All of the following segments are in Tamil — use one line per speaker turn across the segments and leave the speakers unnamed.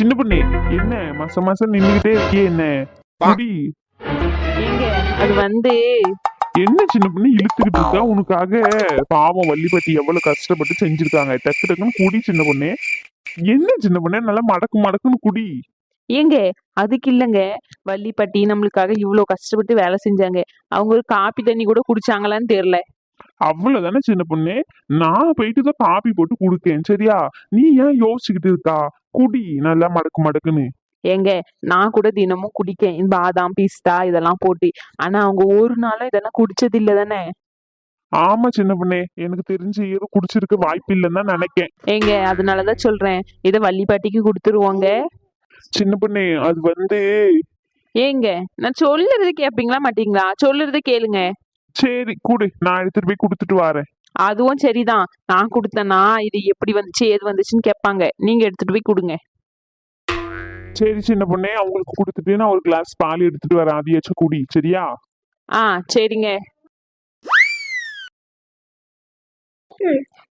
சின்ன பொண்ணு. என்ன? மாசம் மாசம் நின்னுகிட்டே இருக்கியே என்ன? குடி.
ஏங்க அது வந்து
என்ன சின்ன பொண்ணு? இழுத்துக்கிட்டு இருக்கா? உனக்காக பாவம் வள்ளிப்பட்டி எவ்வளவு கஷ்டப்பட்டு செஞ்சிருக்காங்க. டக்கு டக்குன்னு குடி சின்ன பொண்ணு. என்ன சின்ன பொண்ணு? நல்லா மடக்கு மடக்குன்னு குடி.
ஏங்க அதுக்கு இல்லைங்க. வள்ளிப்பட்டி நம்மளுக்காக இவ்வளோ கஷ்டப்பட்டு வேலை செஞ்சாங்க. அவங்க ஒரு காப்பி தண்ணி கூட குடிச்சாங்களான்னு தெரியல.
அவ்வளவுதானே சின்ன பொண்ணு? நான் போயிட்டு தான் காப்பி போட்டு குடுக்கேன் சரியா? நீ ஏன் யோசிச்சுக்கிட்டு இருக்கா? குடி நல்லா மடக்கு மடக்குன்னு.
ஏங்க நான் கூட தினமும் குடிக்கேன். பாதாம் பிஸ்தா இதெல்லாம் போட்டு. ஆனா அவங்க ஒரு நாளும் இதெல்லாம் குடிச்சது இல்ல தானே?
ஆமா சின்ன பொண்ணே. எனக்கு தெரிஞ்சு ஏதோ குடிச்சிருக்க வாய்ப்பு இல்லைன்னு தான் நினைக்கேன்.
ஏங்க அதனாலதான் சொல்றேன். இதை வள்ளிப்பாட்டிக்கு கொடுத்துருவோங்க.
சின்ன பொண்ணே அது வந்து
ஏங்க நான் சொல்லுறது கேப்பீங்களா மாட்டீங்களா? சொல்லுறது கேளுங்க.
சரி கூடு. நான் எடுத்துட்டு போய் கொடுத்துட்டு வரேன்.
அதுவும் சரிதான். நான் கொடுத்தேன்னா இது எப்படி வந்துச்சு ஏது வந்துச்சுன்னு கேட்பாங்க. நீங்க எடுத்துட்டு போய் கொடுங்க.
சரி சின்ன பொண்ணே அவங்களுக்கு கொடுத்துட்டு நான் ஒரு கிளாஸ் பால் எடுத்துட்டு வரேன். அதையாச்சும் குடி. சரியா?
ஆ சரிங்க.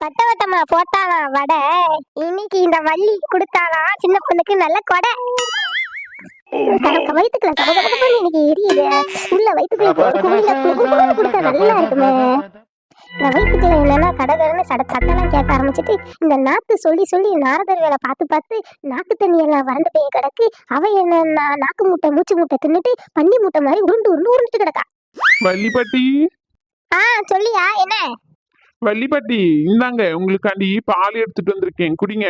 வட்ட வட்டமா போட்டாலாம் வடை? இன்னைக்கு இந்த வள்ளி கொடுத்தாலாம் சின்ன பொண்ணுக்கு நல்ல கொடை. வயிற்றுக்குள்ள எனக்கு எரியுது. உள்ள வயிற்றுக்குள்ள கொடுத்தா நல்லா இருக்குமே. வயிற்றுக்குள்ள என்னன்னா கடகடன்னு சட சட்டெல்லாம் கேட்க ஆரம்பிச்சிட்டு இந்த நாத்து சொல்லி சொல்லி நாரதர் வேலை பார்த்து பார்த்து நாக்கு தண்ணி எல்லாம் வறண்டு போய் கிடக்கு. அவ என்ன நாக்கு முட்டை மூச்சு முட்டை தின்னுட்டு பன்னி முட்டை மாதிரி உருண்டு உருண்டு உருண்டுட்டு கிடக்கா.
வள்ளிப்பட்டி.
ஆ சொல்லியா என்ன?
வள்ளிப்பட்டி இந்தாங்க உங்களுக்காண்டி பால் எடுத்துட்டு வந்திருக்கேன் குடிங்க.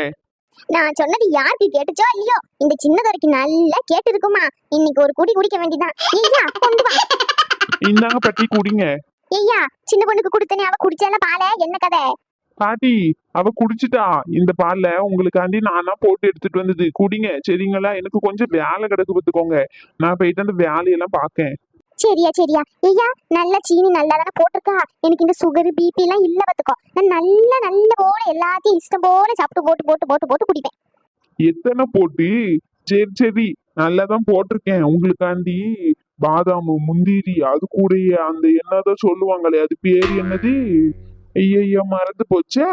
நான் சொன்னது யாருக்கு கேட்டுச்சோ இல்லையோ? இந்த சின்னதரைக்கு நல்லா கேட்டு இருக்குமா? இன்னைக்கு ஒரு குடி குடிக்க வேண்டியதான் ஐயா கொண்டு வா.
இந்தாங்க பட்டி குடிங்க.
ஐயா சின்ன பொண்ணுக்கு கொடுத்தனே அவ குடிச்சால பால? என்ன கதை?
பாட்டி அவ குடிச்சிட்டா. இந்த பால்ல உங்களுக்காண்டி நானா போட்டு எடுத்துட்டு வந்தது. குடிங்க சரிங்களா? எனக்கு கொஞ்சம் வேலை கிடக்கு பார்த்துக்கோங்க. நான் போயிட்டு அந்த வேலையெல்லாம் பார்க்கேன்
சரியா சரியா. ஐயா நல்ல சீனி நல்லா தானே போட்டிருக்கா? எனக்கு இந்த சுகர் பிபி எல்லாம் இல்ல பாத்துக்கோ நான் நல்ல நல்ல போல எல்லாத்தையும் இஷ்டம் போல சாப்பிட்டு போட்டு போட்டு போட்டு போட்டு குடிப்பேன்.
எத்தனை போட்டு? சரி சரி. நல்லா தான் போட்டிருக்கேன். உங்களுக்காண்டி பாதாம் முந்திரி அது கூடயே அந்த என்னதான் சொல்லுவாங்களே அது பேர் என்னது? ஐயய்யோ மறந்து போச்சா.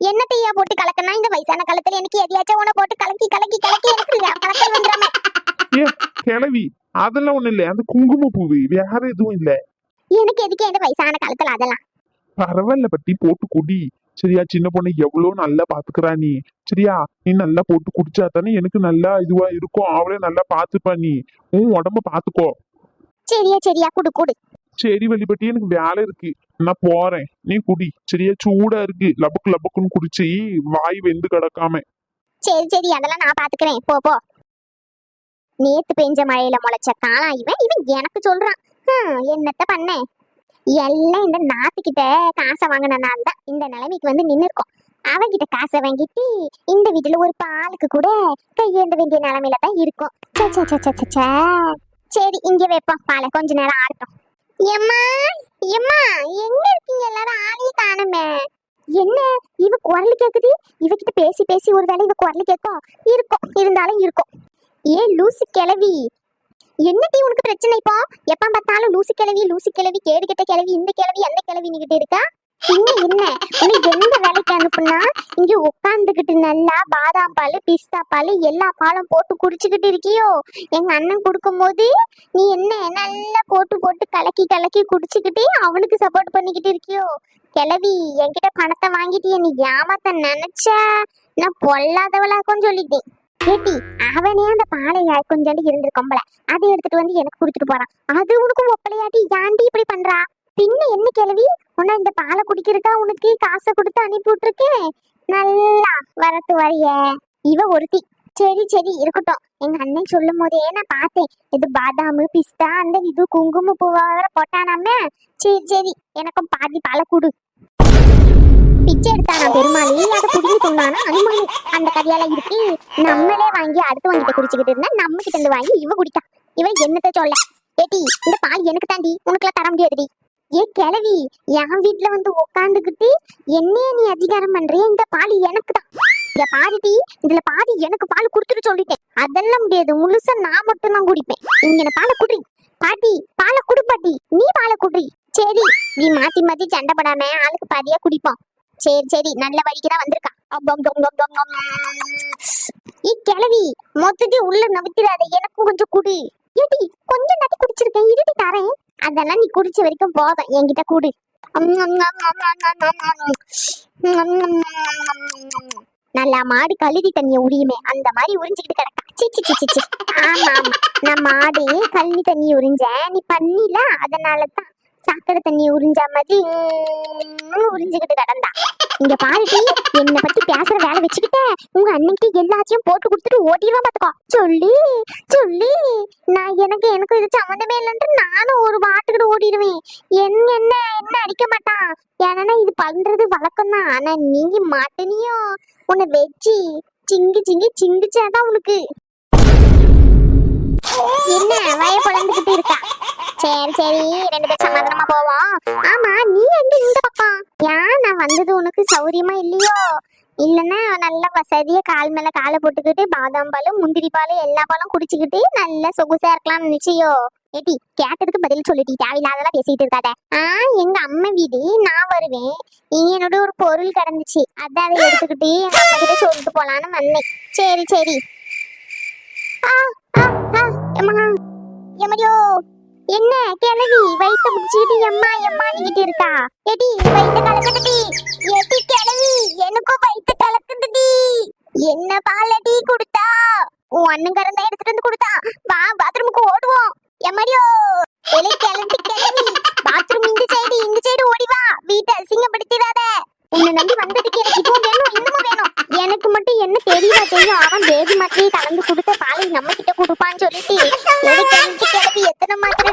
என்னத்தையா போட்டு கலக்கனா? இந்த வயசான காலத்துல எனக்கு எதையாச்சும் உன போட்டு கலக்கி கலக்கி கலக்கி எனக்கு வந்துடாம.
கிளவி அதெல்லாம் ஒண்ணு இல்ல. அந்த குங்கும பூவு வேற எதுவும் இல்ல.
எனக்கு எதுக்கு இந்த வயசான காலத்துல அதெல்லாம்?
பரவாயில்ல பட்டி போட்டு குடி. சரியா சின்ன பொண்ணு எவ்வளவு நல்லா பாத்துக்கிறா நீ? சரியா நீ நல்லா போட்டு குடிச்சா தானே எனக்கு நல்லா இதுவா இருக்கும். அவளே நல்லா பாத்துப்பா நீ. உன் உடம்ப பாத்துக்கோ.
சரியா சரியா குடு குடு.
சரி வழிபட்டி எனக்கு வேலை இருக்கு. நான் போறேன். நீ குடி. சரியா சூடா இருக்கு. லபக்கு லபக்குன்னு குடிச்சு வாய் வெந்து கிடக்காம.
சரி சரி அதெல்லாம் நான் பாத்துக்கிறேன். போ போ. நேத்து பெஞ்ச மழையில முளைச்ச காளான் இவன் இவன் எனக்கு சொல்றான். என்னத்த பண்ணேன் எல்லாம் இந்த நாத்துக்கிட்ட காசை வாங்கினால தான் இந்த நிலைமைக்கு வந்து நின்னு இருக்கோம் அவன்கிட்ட காசை வாங்கிட்டு இந்த வீட்டுல ஒரு பாலுக்கு கூட கையேந்த வேண்டிய நிலைமையில தான் இருக்கும் சரி இங்க வைப்போம் பாலை. கொஞ்ச நேரம் ஆடட்டும் எம்மா எம்மா எங்க இருக்கீங்க எல்லாரும்? ஆளையே காணுமே. என்ன? இவ குரல் கேக்குது? இவகிட்ட பேசி பேசி ஒரு வேளை இவ குரல் கேட்கும் இருக்கும். இருந்தாலும் இருக்கும். ஏன் லூசு கிளவி என்னடி உனக்கு பிரச்சனை இப்போ? எப்ப பார்த்தாலும் லூசு கிளவி லூசு கிளவி கேடு கெட்ட கிளவி இந்த கிளவி அந்த கிளவி நிக்கிட்டு இருக்கா? இன்னும் என்ன? உனக்கு எந்த வேலைக்கு அனுப்புனா? இங்க உட்காந்துக்கிட்டு நல்லா பாதாம் பால் பிஸ்தா பால் எல்லா பாலும் போட்டு குடிச்சுக்கிட்டு இருக்கியோ? எங்க அண்ணன் கொடுக்கும் போது நீ என்ன நல்லா போட்டு போட்டு கலக்கி கலக்கி குடிச்சுக்கிட்டு அவனுக்கு சப்போர்ட் பண்ணிக்கிட்டு இருக்கியோ? கிளவி என்கிட்ட பணத்தை வாங்கிட்டு நீ ஏமாத்த நினைச்சா? நான் பொல்லாதவளாக்கும் சொல்லிட்டேன். கேட்டி அவனே அந்த பாலையா கொஞ்சோண்டு இருந்திருக்கோம்பல அதை எடுத்துட்டு வந்து எனக்கு குடுத்துட்டு போறான். அது உனக்கும் ஒப்பலையாட்டி ஏன்டி இப்படி பண்றா? பின்ன என்ன கேள்வி? உன்ன இந்த பாலை குடிக்கிறதுக்கா உனக்கு காசை கொடுத்து அனுப்பி விட்டுருக்கேன் நல்லா வரத்து வரைய இவ ஒருத்தி. சரி சரி இருக்கட்டும். எங்க அண்ணன் சொல்லும் போதே நான் பார்த்தேன். இது பாதாமு பிஸ்தா அந்த இது குங்கும பூவா வேற போட்டானாமே. சரி சரி எனக்கும் பாதி பாலை கொடு. பிச்சை எடுத்தானா பெருமாள். இல்லாத குடிஞ்சு கொண்டானா அனுமதி அந்த கதையால இருக்கு. நம்மளே வாங்கி அடுத்தவங்கிட்ட குடிச்சுக்கிட்டு இருந்தா நம்ம கிட்ட இருந்து வாங்கி இவ குடிக்கா. இவ என்னத்த சொல்ல? ஏட்டி இந்த பால் எனக்கு தாண்டி உனக்குலாம் தர முடியாதுடி. ஏ கிளவி என் வீட்டுல வந்து உட்காந்துக்கிட்டு என்னைய நீ அதிகாரம் பண்றிய? இந்த பால் எனக்கு தான். இங்க இதுல பாதி எனக்கு பால் குடுத்துட்டு சொல்லிட்டேன். அதெல்லாம் முடியாது. முழுசா நான் மட்டும் தான் குடிப்பேன். இங்க பாலை குடி. பாட்டி பாலை குடு பாட்டி. நீ பாலை குடி. சரி நீ மாத்தி மாத்தி சண்டை படாம ஆளுக்கு பாதியா குடிப்போம். சரி சரி நல்ல வழிக்கு தான் வந்திருக்கா அப் கிளவி மொத்தத்தையும் உள்ள நவித்திராத எனக்கும் கொஞ்சம் குடி ஏடி கொஞ்சம் நட்டி குடிச்சிருக்கேன் இருடி தரேன் அதெல்லாம் நீ குடிச்ச வரைக்கும் போதும் என்கிட்ட குடு நல்லா மாடு கழுதி தண்ணிய உரியுமே அந்த மாதிரி உறிஞ்சுக்கிட்டு கிடக்கா சி சி ஆமா ஆமா நான் மாடு கழுதி தண்ணி உறிஞ்சேன் நீ பண்ணில அதனால தான் சக்கரை தண்ணி உறிஞ்ச மாதிரி உறிஞ்சுக்கிட்டு கிடந்தா. இங்க பாருட்டி என்னை பத்தி பேசுற வேலை வச்சுக்கிட்ட உங்க அன்னைக்கு எல்லாத்தையும் போட்டு கொடுத்துட்டு ஓட்டிடுவா பாத்துக்கோ சொல்லி சொல்லி நான் எனக்கு எனக்கு இது சம்மந்தமே இல்லைன்ட்டு நானும் ஒரு வாட்டுக்கிட்டு ஓடிடுவேன். என்ன என்ன என்ன அடிக்க மாட்டான். ஏன்னா இது பண்றது வழக்கம் தான். ஆனா நீங்க மாட்டனியோ உன்னை வச்சு சிங்கி சிங்கி சிங்கிச்சாதான் உனக்கு. என்ன வய குழந்துகிட்டு இருக்கா? சரி சரி ரெண்டு பேரும் சமாதானமா போவோம். ஆமா நீ எங்க இந்த பக்கம் ஏன் நான் வந்தது உனக்கு சௌரியமா இல்லையோ? இல்லைன்னா நல்லா வசதியா கால் மேல காலை போட்டுக்கிட்டு பாதாம் பாலும் முந்திரி பாலும் எல்லா பாலும் குடிச்சுக்கிட்டு நல்லா சொகுசா இருக்கலாம்னு நினைச்சியோ? ஏடி கேட்டதுக்கு பதில் சொல்லிட்டி தேவையில்லாதெல்லாம் பேசிட்டு இருக்காத. ஆ எங்க அம்மா வீடு நான் வருவேன். நீ என்னோட ஒரு பொருள் கிடந்துச்சு. அதான் அதை எடுத்துக்கிட்டு எங்க அம்மா கிட்ட சொல்லிட்டு போலான்னு வந்தேன். சரி சரி. ஆ எம்மடியோ. என்ன? கிளவி வயித்த பிடிச்சிட்டு எம்மா எம்மானிக்கிட்டு இருக்கா? எடி வயித்த கலக்குதுடி எடி கிளவி எனக்கும் வயித்த கலக்குதுடி என்ன பாலடி கொடுத்தா? உன் அண்ணன் கறந்த எடுத்துட்டு வந்து கொடுத்தா. வா பாத்ரூமுக்கு ஓடுவோம். எம்மடியோ. நம்ம கிட்ட கொடுப்பான்னு சொல்லிட்டு எத்தனை மாத்திரை